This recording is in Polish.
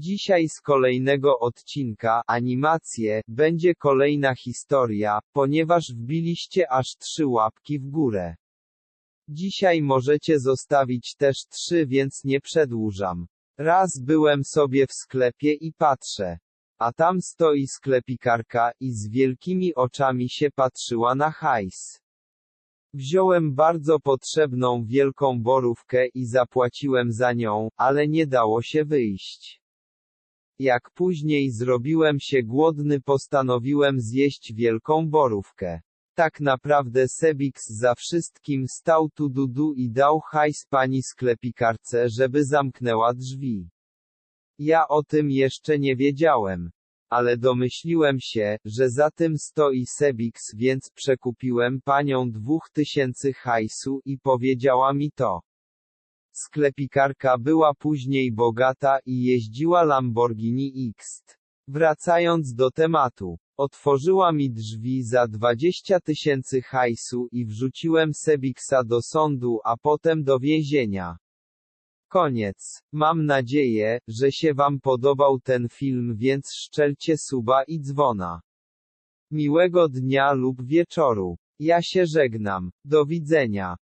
Dzisiaj z kolejnego odcinka, animacje, będzie kolejna historia, ponieważ wbiliście aż trzy łapki w górę. Dzisiaj możecie zostawić też trzy, więc nie przedłużam. Raz byłem sobie w sklepie i patrzę. A tam stoi sklepikarka i z wielkimi oczami się patrzyła na hajs. Wziąłem bardzo potrzebną wielką borówkę i zapłaciłem za nią, ale nie dało się wyjść. Jak później zrobiłem się głodny postanowiłem zjeść wielką borówkę. Tak naprawdę Sebix za wszystkim stał tu dudu i dał hajs pani sklepikarce, żeby zamknęła drzwi. Ja o tym jeszcze nie wiedziałem. Ale domyśliłem się, że za tym stoi Sebix, więc przekupiłem panią dwóch tysięcy hajsu i powiedziała mi to. Sklepikarka była później bogata i jeździła Lamborghini X. Wracając do tematu. Otworzyła mi drzwi za 20 tysięcy hajsu i wrzuciłem Sebiksa do sądu, a potem do więzienia. Koniec. Mam nadzieję, że się Wam podobał ten film, więc szczelcie suba i dzwona. Miłego dnia lub wieczoru. Ja się żegnam. Do widzenia.